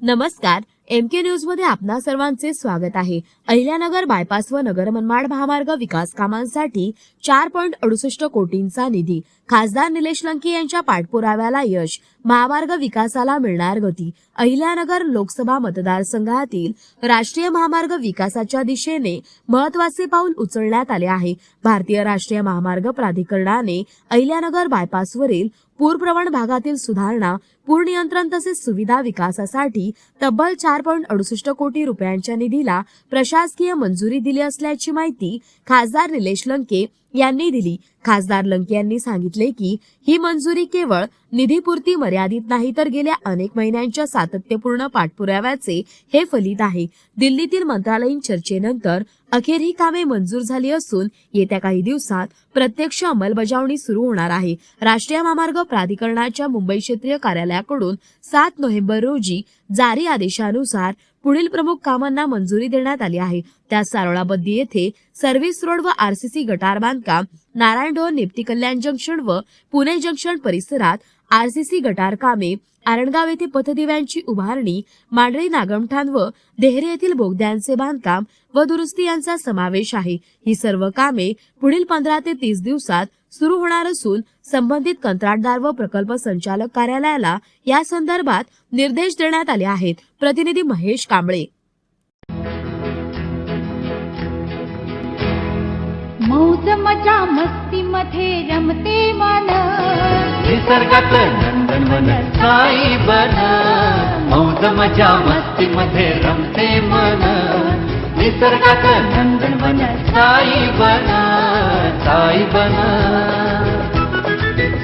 नमस्कार एम के न्यूजमध्ये आपणा सर्वांचे स्वागत आहे. अहिल्यानगर बायपास व नगर मनमाड महामार्ग विकास कामांसाठी चार पॉईंट अडुसष्ट कोटींचा निधी. खासदार निलेश लंके यांच्या पाठपुराव्याला यश महामार्ग विकासाला मिळणार गती. अहिल्यानगर लोकसभा मतदारसंघातील राष्ट्रीय महामार्ग विकासाच्या दिशेने महत्त्वाचे पाऊल उचलण्यात आले आहे. भारतीय राष्ट्रीय महामार्ग प्राधिकरणाने अहिल्यानगर बायपासवरील पूरप्रवण भागातील सुधारणा पूर नियंत्रण तसेच सुविधा विकासासाठी तब्बल चार पॉईंट अडुसष्ट कोटी रुपयांच्या निधीला प्रशासकीय मंजुरी दिली असल्याची माहिती खासदार निलेश लंके यांनी दिली. खासदार लंके यांनी सांगितले की ही मंजुरी केवळ निधीपुरती मर्यादित नाही तर गेल्या अनेक महिन्यांच्या सातत्यपूर्ण पाठपुराव्याचे हे फलित आहे. दिल्लीतील मंत्रालयीन चर्चेनंतर अखेर ही कामे मंजूर झाली असून येत्या काही दिवसात प्रत्यक्ष अंमलबजावणी सुरू होणार आहे. राष्ट्रीय महामार्ग प्राधिकरणाच्या मुंबई क्षेत्रीय कार्यालयाकडून सात नोव्हेंबर रोजी जारी आदेशानुसार पुढील प्रमुख कामांना मंजुरी देण्यात आली आहे. त्यात सारोळाबद्दी येथे सर्व्हिस रोड व आरसीसी गटार बांधकाम नारायणढोर निप्टी कल्याण जंक्शन व पुणे जंक्शन परिसरात आरसीसी गटार कामे आरणगाव येथे पथदिव्यांची उभारणी मांडळी नागमठाण व देहरे येथील बोगद्यांचे बांधकाम व दुरुस्ती यांचा समावेश आहे. ही सर्व कामे पुढील पंधरा ते तीस दिवसात सुरू होणार असून संबंधित कंत्राटदार व प्रकल्प संचालक कार्यालयाला या संदर्भात निर्देश देण्यात आले आहेत. प्रतिनिधी महेश कांबळे. मौज मजा मस्ती मध्ये रमते मन. निसर्गात नंदनवन साई बन मौज मजा मस्ती मध्ये रमते मन. निसर्गात नंदनवन साई बन साई बन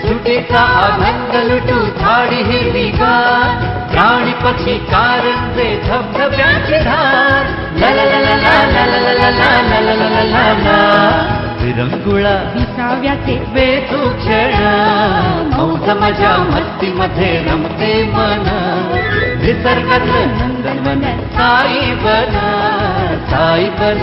सुटीचा आनंद लुटू झाडी हिरवीगार प्राणी पक्षी कारंजे धबधब्याची धार ला ला ला ला ला ला ला ला ला ला ला ला ला ला ला विरंगुळा विसाव्याचे वेचू क्षण मौज मजा मस्ती मध्ये रमते मन निसर्गात नंदनवन साई बन साई बन